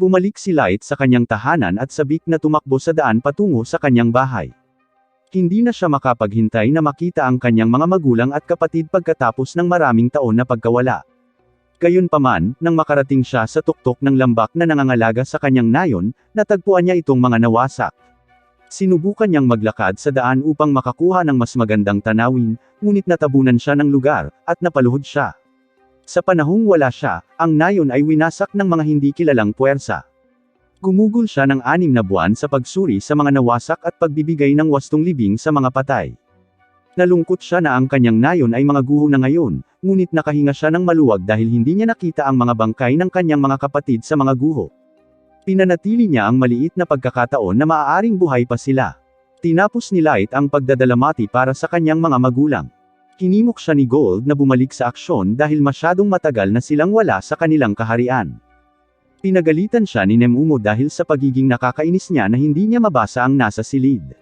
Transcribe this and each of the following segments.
Bumalik si Light sa kanyang tahanan at sabik na tumakbo sa daan patungo sa kanyang bahay. Hindi na siya makapaghintay na makita ang kanyang mga magulang at kapatid pagkatapos ng maraming taon na pagkawala. Gayunpaman, nang makarating siya sa tuktok ng lambak na nangangalaga sa kanyang nayon, natagpuan niya itong mga nawasak. Sinubukan niyang maglakad sa daan upang makakuha ng mas magandang tanawin, ngunit natabunan siya ng lugar, at napaluhod siya. Sa panahong wala siya, ang nayon ay winasak ng mga hindi kilalang puwersa. Gumugol siya ng anim na buwan sa pagsuri sa mga nawasak at pagbibigay ng wastong libing sa mga patay. Nalungkot siya na ang kanyang nayon ay mga guho na ngayon, ngunit nakahinga siya ng maluwag dahil hindi niya nakita ang mga bangkay ng kanyang mga kapatid sa mga guho. Pinanatili niya ang maliit na pagkakataon na maaaring buhay pa sila. Tinapos ni Light ang pagdadalamati para sa kanyang mga magulang. Hinimok siya ni Gold na bumalik sa aksyon dahil masyadong matagal na silang wala sa kanilang kaharian. Pinagalitan siya ni Nemumo dahil sa pagiging nakakainis niya na hindi niya mabasa ang nasa silid.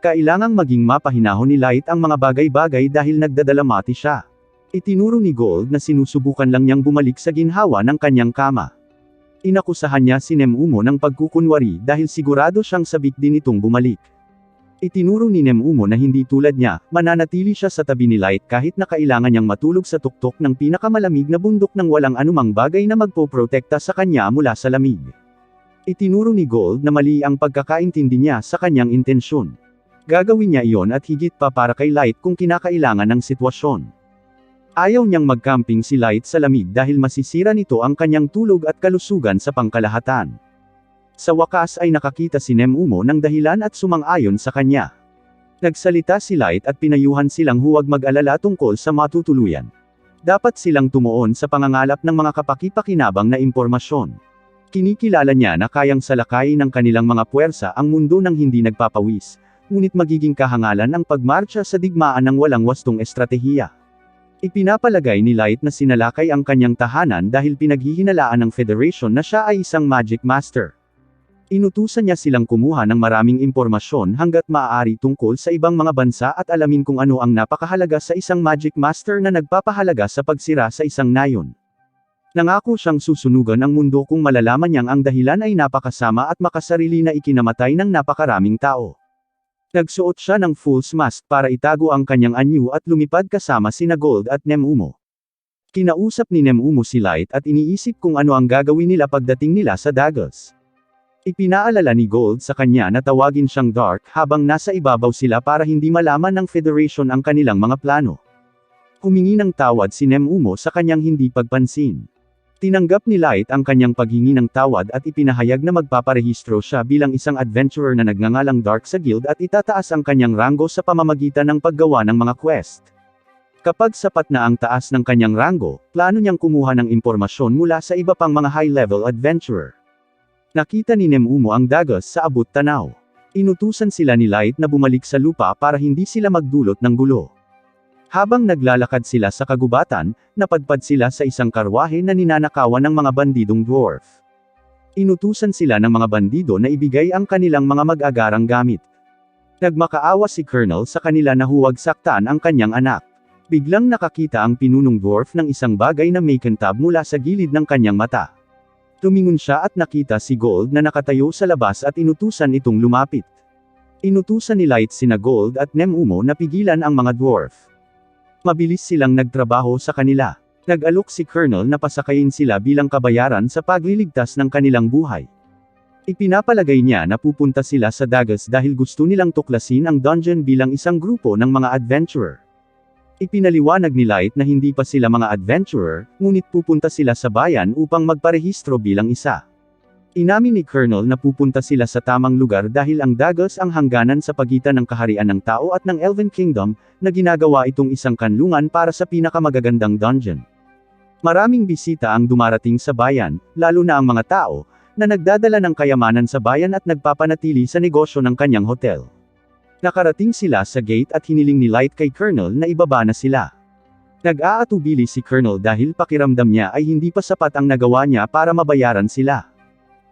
Kailangang maging mapahinahon ni Light ang mga bagay-bagay dahil nagdadalamati siya. Itinuro ni Gold na sinusubukan lang niyang bumalik sa ginhawa ng kanyang kama. Inakusahan niya si Nemumo ng pagkukunwari dahil sigurado siyang sabik din itong bumalik. Itinuro ni Nemumo na hindi tulad niya, mananatili siya sa tabi ni Light kahit na kailangan niyang matulog sa tuktok ng pinakamalamig na bundok ng walang anumang bagay na magpoprotekta sa kanya mula sa lamig. Itinuro ni Gold na mali ang pagkakaintindi niya sa kanyang intensyon. Gagawin niya iyon at higit pa para kay Light kung kinakailangan ng sitwasyon. Ayaw niyang magcamping si Light sa lamig dahil masisira nito ang kanyang tulog at kalusugan sa pangkalahatan. Sa wakas ay nakakita si Nemumo ng dahilan at sumang-ayon sa kanya. Nagsalita si Light at pinayuhan silang huwag mag-alala tungkol sa matutuluyan. Dapat silang tumuon sa pangangalap ng mga kapaki-pakinabang na impormasyon. Kinikilala niya na kayang salakayin ng kanilang mga puwersa ang mundo ng hindi nagpapawis, ngunit magiging kahangalan ang pagmarcha sa digmaan ng walang wastong estratehiya. Ipinapalagay ni Light na sinalakay ang kanyang tahanan dahil pinaghihinalaan ng Federation na siya ay isang Magic Master. Inutusan niya silang kumuha ng maraming impormasyon hanggat maaari tungkol sa ibang mga bansa at alamin kung ano ang napakahalaga sa isang Magic Master na nagpapahalaga sa pagsira sa isang nayon. Nangako siyang susunugan ang mundo kung malalaman niyang ang dahilan ay napakasama at makasarili na ikinamatay ng napakaraming tao. Nagsuot siya ng fool's mask para itago ang kanyang anyo at lumipad kasama sina Gold at Nemumo. Kinausap ni Nemumo si Light at iniisip kung ano ang gagawin nila pagdating nila sa Daggles. Ipinaalala ni Gold sa kanya na tawagin siyang Dark habang nasa ibabaw sila para hindi malaman ng Federation ang kanilang mga plano. Humingi ng tawad si Nemumo sa kanyang hindi pagpansin. Tinanggap ni Light ang kanyang paghingi ng tawad at ipinahayag na magpaparehistro siya bilang isang adventurer na nagngangalang Dark sa guild at itataas ang kanyang ranggo sa pamamagitan ng paggawa ng mga quest. Kapag sapat na ang taas ng kanyang ranggo, plano niyang kumuha ng impormasyon mula sa iba pang mga high-level adventurer. Nakita ni Nemumo ang Dagos sa abot tanaw. Inutusan sila ni Light na bumalik sa lupa para hindi sila magdulot ng gulo. Habang naglalakad sila sa kagubatan, napadpad sila sa isang karwahe na ninanakawan ng mga bandidong dwarf. Inutusan sila ng mga bandido na ibigay ang kanilang mga mag-agarang gamit. Nagmakaawa si Colonel sa kanila na huwag saktan ang kanyang anak. Biglang nakakita ang pinunong dwarf ng isang bagay na may kantab mula sa gilid ng kanyang mata. Tumingon siya at nakita si Gold na nakatayo sa labas at inutusan itong lumapit. Inutusan ni Light sina Gold at Nemumo na pigilan ang mga dwarf. Mabilis silang nagtrabaho sa kanila. Nag-alok si Colonel na pasakayin sila bilang kabayaran sa pagliligtas ng kanilang buhay. Ipinapalagay niya na pupunta sila sa Dagas dahil gusto nilang tuklasin ang dungeon bilang isang grupo ng mga adventurer. Ipinaliwanag ni Light na hindi pa sila mga adventurer, ngunit pupunta sila sa bayan upang magparehistro bilang isa. Inamin ni Colonel na pupunta sila sa tamang lugar dahil ang Dagas ang hangganan sa pagitan ng kaharian ng tao at ng Elven Kingdom, na ginagawa itong isang kanlungan para sa pinakamagagandang dungeon. Maraming bisita ang dumarating sa bayan, lalo na ang mga tao, na nagdadala ng kayamanan sa bayan at nagpapanatili sa negosyo ng kanyang hotel. Nakarating sila sa gate at hiniling ni Light kay Colonel na ibaba na sila. Nag-aatubili si Colonel dahil pakiramdam niya ay hindi pa sapat ang nagawa niya para mabayaran sila.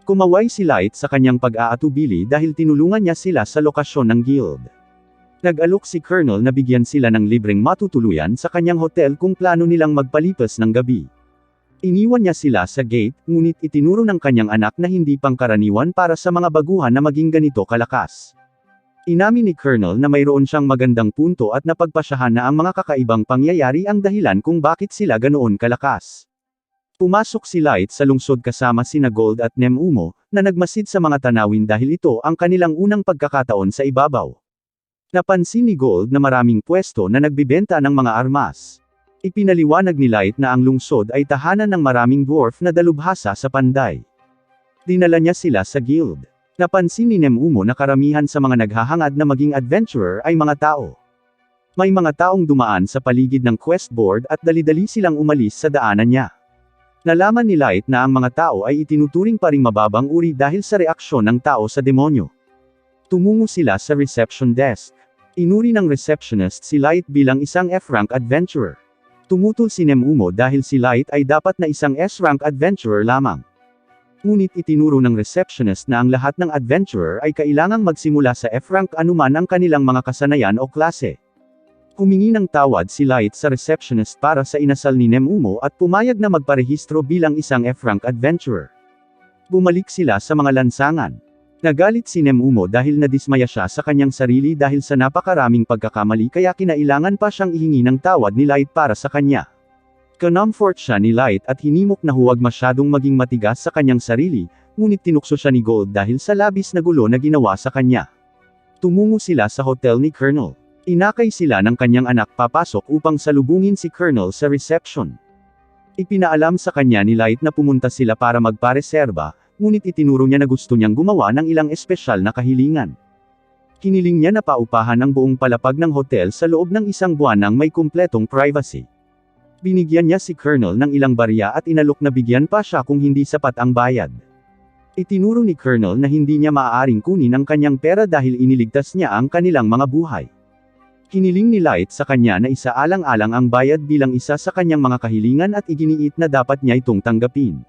Kumaway si Light sa kanyang pag-aatubili dahil tinulungan niya sila sa lokasyon ng guild. Nag-alok si Colonel na bigyan sila ng libreng matutuluyan sa kanyang hotel kung plano nilang magpalipas ng gabi. Iniwan niya sila sa gate, ngunit itinuro ng kanyang anak na hindi pangkaraniwan para sa mga baguhan na maging ganito kalakas. Inamin ni Colonel na mayroon siyang magandang punto at napagpasyahan na ang mga kakaibang pangyayari ang dahilan kung bakit sila ganoon kalakas. Pumasok si Light sa lungsod kasama sina Gold at Nemumo, na nagmasid sa mga tanawin dahil ito ang kanilang unang pagkakataon sa ibabaw. Napansin ni Gold na maraming pwesto na nagbibenta ng mga armas. Ipinaliwanag ni Light na ang lungsod ay tahanan ng maraming dwarf na dalubhasa sa panday. Dinala niya sila sa guild. Napansin ni Nemumo na karamihan sa mga naghahangad na maging adventurer ay mga tao. May mga taong dumaan sa paligid ng quest board at dali-dali silang umalis sa daanan niya. Nalaman ni Light na ang mga tao ay itinuturing pa ring mababang uri dahil sa reaksyon ng tao sa demonyo. Tumungo sila sa reception desk. Inuri ng receptionist si Light bilang isang F-rank adventurer. Tumutol si Nemumo dahil si Light ay dapat na isang S-rank adventurer lamang. Ngunit itinuro ng receptionist na ang lahat ng adventurer ay kailangang magsimula sa F-rank anuman ang kanilang mga kasanayan o klase. Humingi ng tawad si Light sa receptionist para sa inasal ni Nemumo at pumayag na magparehistro bilang isang F-rank adventurer. Bumalik sila sa mga lansangan. Nagalit si Nemumo dahil nadismaya siya sa kanyang sarili dahil sa napakaraming pagkakamali kaya kinailangan pa siyang ihingi ng tawad ni Light para sa kanya. Comfort siya ni Light at hinimok na huwag masyadong maging matigas sa kanyang sarili, ngunit tinukso siya ni Gold dahil sa labis na gulo na ginawa sa kanya. Tumungo sila sa hotel ni Colonel. Inakay sila ng kanyang anak papasok upang salubungin si Colonel sa reception. Ipinaalam sa kanya ni Light na pumunta sila para magpareserba, ngunit itinuro niya na gusto niyang gumawa ng ilang espesyal na kahilingan. Hiniling niya na paupahan ang buong palapag ng hotel sa loob ng isang buwan nang may kumpletong privacy. Binigyan niya si Colonel ng ilang barya at inalok na bigyan pa siya kung hindi sapat ang bayad. Itinuro ni Colonel na hindi niya maaaring kunin ang kanyang pera dahil iniligtas niya ang kanilang mga buhay. Hiniling ni Light sa kanya na isaalang-alang ang bayad bilang isa sa kanyang mga kahilingan at iginiit na dapat niya itong tanggapin.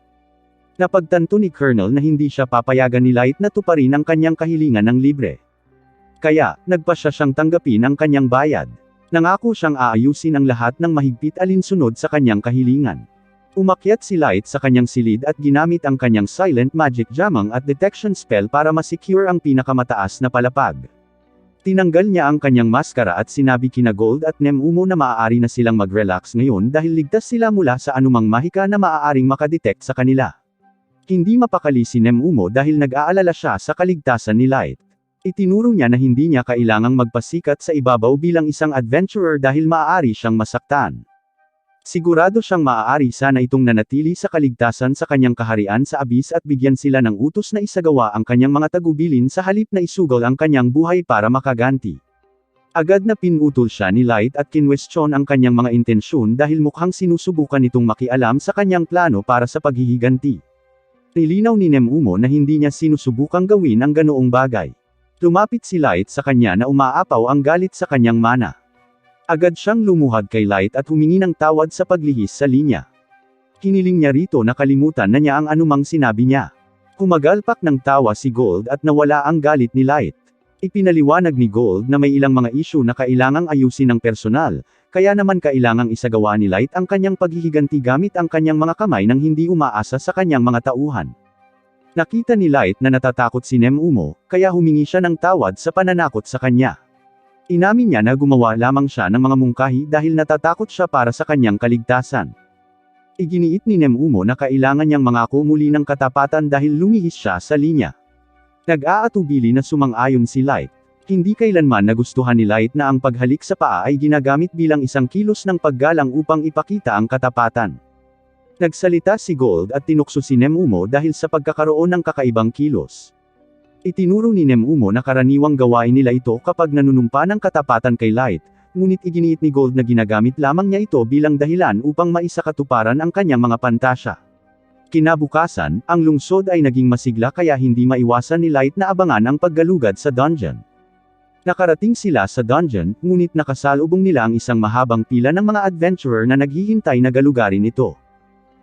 Napagtanto ni Colonel na hindi siya papayagan ni Light na tuparin ang kanyang kahilingan ng libre. Kaya, nagpasya siyang tanggapin ang kanyang bayad. Nangako siyang aayusin ang lahat ng mahigpit alinsunod sa kanyang kahilingan. Umakyat si Light sa kanyang silid at ginamit ang kanyang silent magic jamang at detection spell para masecure ang pinakamataas na palapag. Tinanggal niya ang kanyang maskara at sinabi kina Gold at Nemumo na maaari na silang mag-relax ngayon dahil ligtas sila mula sa anumang mahika na maaaring makadetect sa kanila. Hindi mapakali si Nemumo dahil nag-aalala siya sa kaligtasan ni Light. Itinuro niya na hindi niya kailangang magpasikat sa ibabaw bilang isang adventurer dahil maaari siyang masaktan. Sigurado siyang maaari sana itong nanatili sa kaligtasan sa kanyang kaharian sa abis at bigyan sila ng utos na isagawa ang kanyang mga tagubilin sa halip na isugal ang kanyang buhay para makaganti. Agad na pinutol siya ni Light at kinwestiyon ang kanyang mga intensyon dahil mukhang sinusubukan itong makialam sa kanyang plano para sa paghihiganti. Nilinaw ni Nemumo na hindi niya sinusubukang gawin ang ganoong bagay. Lumapit si Light sa kanya na umaapaw ang galit sa kanyang mana. Agad siyang lumuhad kay Light at humingi ng tawad sa paglihis sa linya. Hiniling niya rito na kalimutan na niya ang anumang sinabi niya. Kumagalpak ng tawa si Gold at nawala ang galit ni Light. Ipinaliwanag ni Gold na may ilang mga issue na kailangang ayusin ng personal, kaya naman kailangang isagawa ni Light ang kanyang paghihiganti gamit ang kanyang mga kamay nang hindi umaasa sa kanyang mga tauhan. Nakita ni Light na natatakot si Nemumo, kaya humingi siya ng tawad sa pananakot sa kanya. Inamin niya na gumawa lamang siya ng mga mungkahi dahil natatakot siya para sa kanyang kaligtasan. Iginiit ni Nemumo na kailangan niyang mangako muli ng katapatan dahil lumihis siya sa linya. Nag-aatubili na sumang-ayon si Light. Hindi kailanman nagustuhan ni Light na ang paghalik sa paa ay ginagamit bilang isang kilos ng paggalang upang ipakita ang katapatan. Nagsalita si Gold at tinukso si Nemumo dahil sa pagkakaroon ng kakaibang kilos. Itinuro ni Nemumo na karaniwang gawain nila ito kapag nanunumpa ng katapatan kay Light, ngunit iginiit ni Gold na ginagamit lamang niya ito bilang dahilan upang maisakatuparan ang kanyang mga pantasya. Kinabukasan, ang lungsod ay naging masigla kaya hindi maiwasan ni Light na abangan ang paggalugad sa dungeon. Nakarating sila sa dungeon, ngunit nakasalubong nila ang isang mahabang pila ng mga adventurer na naghihintay na galugarin ito.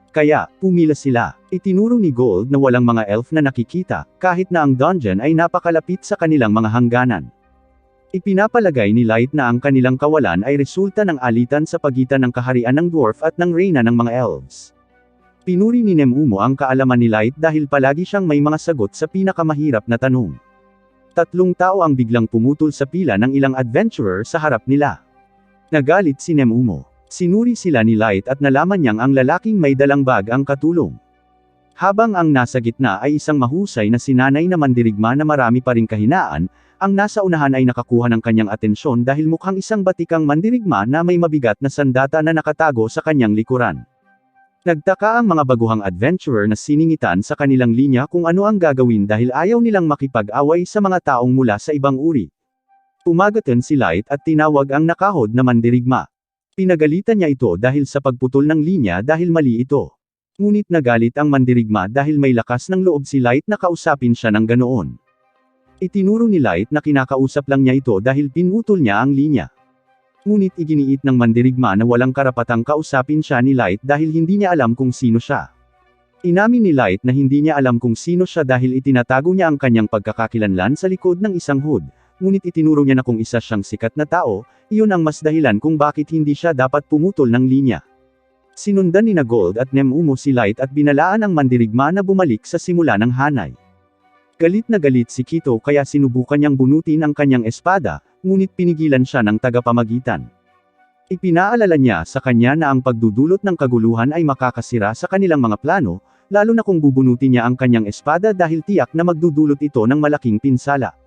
Kaya, pumila sila. Itinuro ni Gold na walang mga elf na nakikita, kahit na ang dungeon ay napakalapit sa kanilang mga hangganan. Ipinapalagay ni Light na ang kanilang kawalan ay resulta ng alitan sa pagitan ng kaharian ng dwarf at ng reyna ng mga elves. Pinuri ni Nemumo ang kaalaman ni Light dahil palagi siyang may mga sagot sa pinakamahirap na tanong. Tatlong tao ang biglang pumutol sa pila ng ilang adventurer sa harap nila. Nagalit si Nemumo. Sinuri sila ni Light at nalaman niyang ang lalaking may dalang bag ang katulong. Habang ang nasa gitna ay isang mahusay na sinanay na mandirigma na marami pa ring kahinaan, ang nasa unahan ay nakakuha ng kanyang atensyon dahil mukhang isang batikang mandirigma na may mabigat na sandata na nakatago sa kanyang likuran. Nagtaka ang mga baguhang adventurer na siningitan sa kanilang linya kung ano ang gagawin dahil ayaw nilang makipag-away sa mga taong mula sa ibang uri. Umagatan si Light at tinawag ang nakahod na mandirigma. Pinagalitan niya ito dahil sa pagputol ng linya dahil mali ito. Ngunit nagalit ang mandirigma dahil may lakas ng loob si Light na kausapin siya ng ganoon. Itinuro ni Light na kinakausap lang niya ito dahil pinutol niya ang linya. Ngunit iginiit ng mandirigma na walang karapatang kausapin siya ni Light dahil hindi niya alam kung sino siya. Inamin ni Light na hindi niya alam kung sino siya dahil itinatago niya ang kanyang pagkakakilanlan sa likod ng isang hood, ngunit itinuro niya na kung isa siyang sikat na tao, iyon ang mas dahilan kung bakit hindi siya dapat pumutol ng linya. Sinundan ni na Gold at Nemumo si Light at binalaan ang mandirigma na bumalik sa simula ng hanay. Galit na galit si Kito kaya sinubukan niyang bunutin ang kanyang espada, ngunit pinigilan siya ng tagapamagitan. Ipinaalala niya sa kanya na ang pagdudulot ng kaguluhan ay makakasira sa kanilang mga plano, lalo na kung bubunutin niya ang kanyang espada dahil tiyak na magdudulot ito ng malaking pinsala.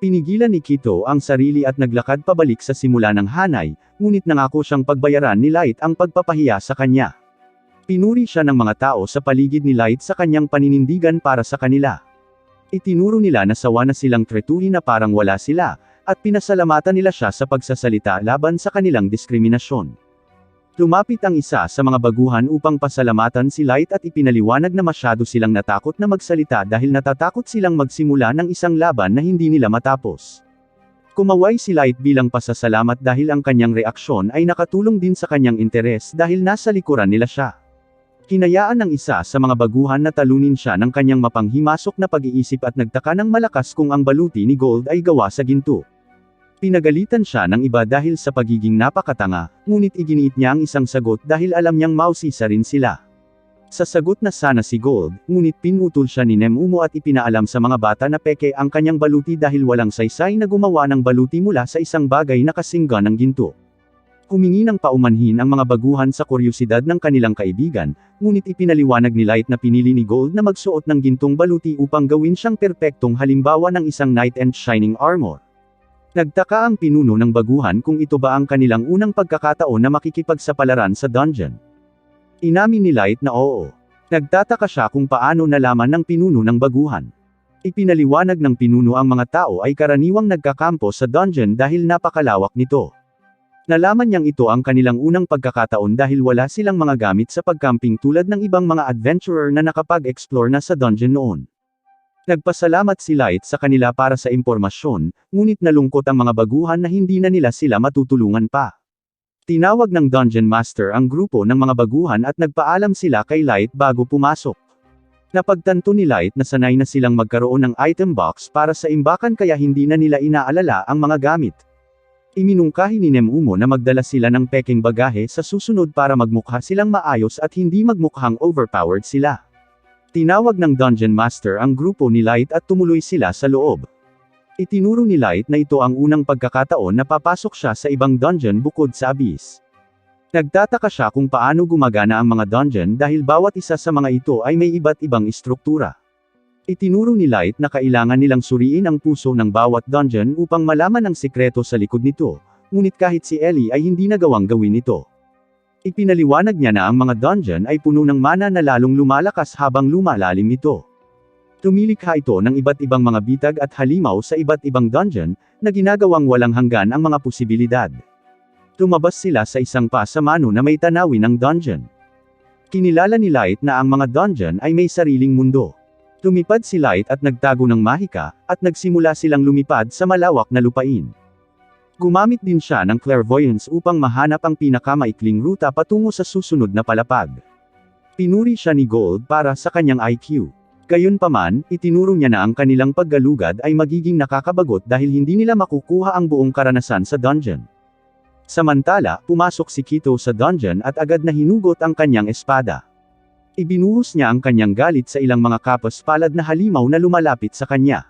Pinigilan ni Kito ang sarili at naglakad pabalik sa simula ng hanay, ngunit nangako siyang pagbayaran ni Light ang pagpapahiya sa kanya. Pinuri siya ng mga tao sa paligid ni Light sa kanyang paninindigan para sa kanila. Itinuro nila na sawa na silang tretuhin na parang wala sila, at pinasalamatan nila siya sa pagsasalita laban sa kanilang diskriminasyon. Lumapit ang isa sa mga baguhan upang pasalamatan si Light at ipinaliwanag na masyado silang natakot na magsalita dahil natatakot silang magsimula ng isang laban na hindi nila matapos. Kumaway si Light bilang pasasalamat dahil ang kanyang reaksyon ay nakatulong din sa kanyang interes dahil nasa likuran nila siya. Hinayaan ng isa sa mga baguhan na talunin siya ng kanyang mapanghimasok na pag-iisip at nagtaka ng malakas kung ang baluti ni Gold ay gawa sa ginto. Pinagalitan siya ng iba dahil sa pagiging napakatanga, ngunit iginiit niya ang isang sagot dahil alam niyang mausisa rin sila. Sa sagot na sana si Gold, ngunit pinutol siya ni Nemumo at ipinaalam sa mga bata na peke ang kanyang baluti dahil walang saysay na gumawa ng baluti mula sa isang bagay na kasingga ng ginto. Humingi ng paumanhin ang mga baguhan sa kuryosidad ng kanilang kaibigan, ngunit ipinaliwanag ni Light na pinili ni Gold na magsuot ng gintong baluti upang gawin siyang perpektong halimbawa ng isang knight and shining armor. Nagtaka ang pinuno ng baguhan kung ito ba ang kanilang unang pagkakataon na makikipagsapalaran sa dungeon. Inamin ni Light na oo. Nagtataka siya kung paano nalaman ng pinuno ng baguhan. Ipinaliwanag ng pinuno ang mga tao ay karaniwang nagkakampo sa dungeon dahil napakalawak nito. Nalaman niyang ito ang kanilang unang pagkakataon dahil wala silang mga gamit sa pagcamping tulad ng ibang mga adventurer na nakapag-explore na sa dungeon noon. Nagpasalamat si Light sa kanila para sa impormasyon, ngunit nalungkot ang mga baguhan na hindi na nila sila matutulungan pa. Tinawag ng Dungeon Master ang grupo ng mga baguhan at nagpaalam sila kay Light bago pumasok. Napagtanto ni Light na sanay na silang magkaroon ng item box para sa imbakan kaya hindi na nila inaalala ang mga gamit. Iminungkahi ni Nemumo na magdala sila ng peking bagahe sa susunod para magmukha silang maayos at hindi magmukhang overpowered sila. Tinawag ng Dungeon Master ang grupo ni Light at tumuloy sila sa loob. Itinuro ni Light na ito ang unang pagkakataon na papasok siya sa ibang dungeon bukod sa Abyss. Nagtataka siya kung paano gumagana ang mga dungeon dahil bawat isa sa mga ito ay may iba't ibang istruktura. Itinuro ni Light na kailangan nilang suriin ang puso ng bawat dungeon upang malaman ang sikreto sa likod nito, ngunit kahit si Ellie ay hindi nagawang gawin ito. Ipinaliwanag niya na ang mga dungeon ay puno ng mana na lalong lumalakas habang lumalalim ito. Tumilikha ito ng iba't ibang mga bitag at halimaw sa iba't ibang dungeon, na ginagawang walang hanggan ang mga posibilidad. Tumabas sila sa isang pasamano na may tanawin ng dungeon. Kinilala ni Light na ang mga dungeon ay may sariling mundo. Lumipad si Light at nagtago ng mahika, at nagsimula silang lumipad sa malawak na lupain. Gumamit din siya ng clairvoyance upang mahanap ang pinakamaikling ruta patungo sa susunod na palapag. Pinuri siya ni Gold para sa kanyang IQ. Gayunpaman, itinuro niya na ang kanilang paggalugad ay magiging nakakabagot dahil hindi nila makukuha ang buong karanasan sa dungeon. Samantala, pumasok si Kito sa dungeon at agad na hinugot ang kanyang espada. Ibinuhos niya ang kanyang galit sa ilang mga kapas-palad na halimaw na lumalapit sa kanya.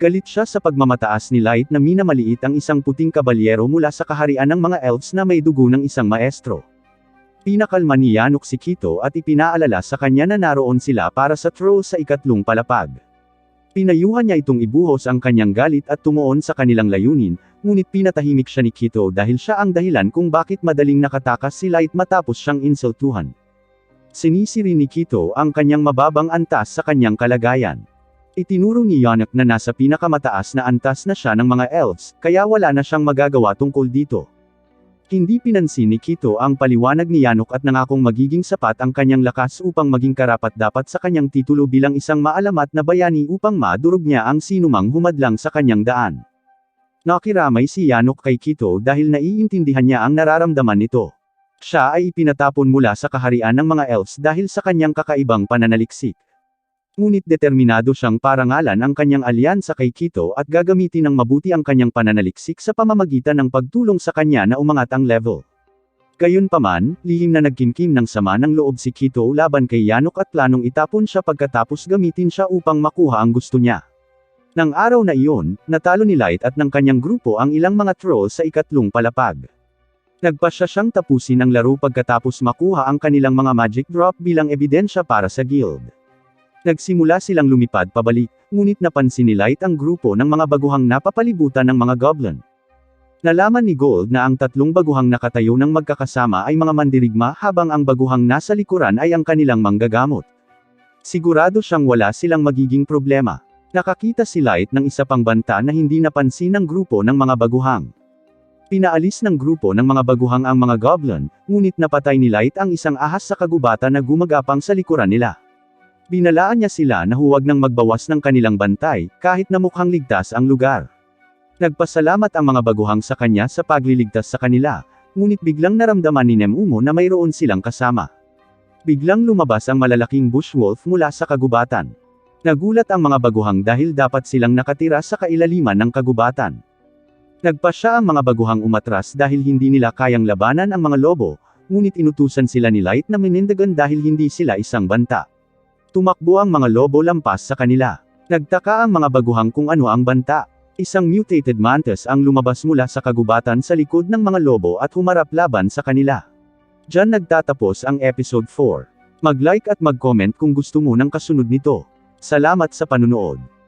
Galit siya sa pagmamataas ni Light na minamaliit ang isang puting kabalyero mula sa kaharian ng mga elves na may dugo ng isang maestro. Pinakalma ni Yanok si Kito at ipinaalala sa kanya na naroon sila para sa throw sa ikatlong palapag. Pinayuhan niya itong ibuhos ang kanyang galit at tumuon sa kanilang layunin, ngunit pinatahimik siya ni Kito dahil siya ang dahilan kung bakit madaling nakatakas si Light matapos siyang insultuhan. Sinisiri ni Kito ang kanyang mababang antas sa kanyang kalagayan. Itinuro ni Yanok na nasa pinakamataas na antas na siya ng mga elves, kaya wala na siyang magagawa tungkol dito. Hindi pinansin ni Kito ang paliwanag ni Yanok at nangakong magiging sapat ang kanyang lakas upang maging karapat-dapat sa kanyang titulo bilang isang maalamat na bayani upang madurog niya ang sinumang humadlang sa kanyang daan. Nakiramay si Yanok kay Kito dahil naiintindihan niya ang nararamdaman nito. Siya ay ipinatapon mula sa kaharian ng mga elves dahil sa kanyang kakaibang pananaliksik. Ngunit determinado siyang parangalan ang kanyang alyansa kay Kito at gagamitin ng mabuti ang kanyang pananaliksik sa pamamagitan ng pagtulong sa kanya na umangat ang level. Gayunpaman, lihim na nagkimkim ng sama ng loob si Kito laban kay Yanok at planong itapon siya pagkatapos gamitin siya upang makuha ang gusto niya. Nang araw na iyon, natalo ni Light at ng kanyang grupo ang ilang mga trolls sa ikatlong palapag. Nagpasya siyang tapusin ang laro pagkatapos makuha ang kanilang mga magic drop bilang ebidensya para sa guild. Nagsimula silang lumipad pabalik, ngunit napansin ni Light ang grupo ng mga baguhang napapalibutan ng mga goblin. Nalaman ni Gold na ang tatlong baguhang nakatayo ng magkakasama ay mga mandirigma habang ang baguhang nasa likuran ay ang kanilang manggagamot. Sigurado siyang wala silang magiging problema. Nakakita si Light ng isa pang banta na hindi napansin ng grupo ng mga baguhang. Pinaalis ng grupo ng mga baguhang ang mga goblin, ngunit napatay ni Light ang isang ahas sa kagubatan na gumagapang sa likuran nila. Binalaan niya sila na huwag nang magbawas ng kanilang bantay, kahit na mukhang ligtas ang lugar. Nagpasalamat ang mga baguhang sa kanya sa pagliligtas sa kanila, ngunit biglang naramdaman ni Nemumo na mayroon silang kasama. Biglang lumabas ang malalaking bushwolf mula sa kagubatan. Nagulat ang mga baguhang dahil dapat silang nakatira sa kailaliman ng kagubatan. Nagpa siya ang mga baguhang umatras dahil hindi nila kayang labanan ang mga lobo, ngunit inutusan sila ni Light na minindagan dahil hindi sila isang banta. Tumakbo ang mga lobo lampas sa kanila. Nagtaka ang mga baguhang kung ano ang banta. Isang mutated mantis ang lumabas mula sa kagubatan sa likod ng mga lobo at humarap laban sa kanila. Diyan nagtatapos ang episode 4. Mag-like at mag-comment kung gusto mo ng kasunod nito. Salamat sa panunood.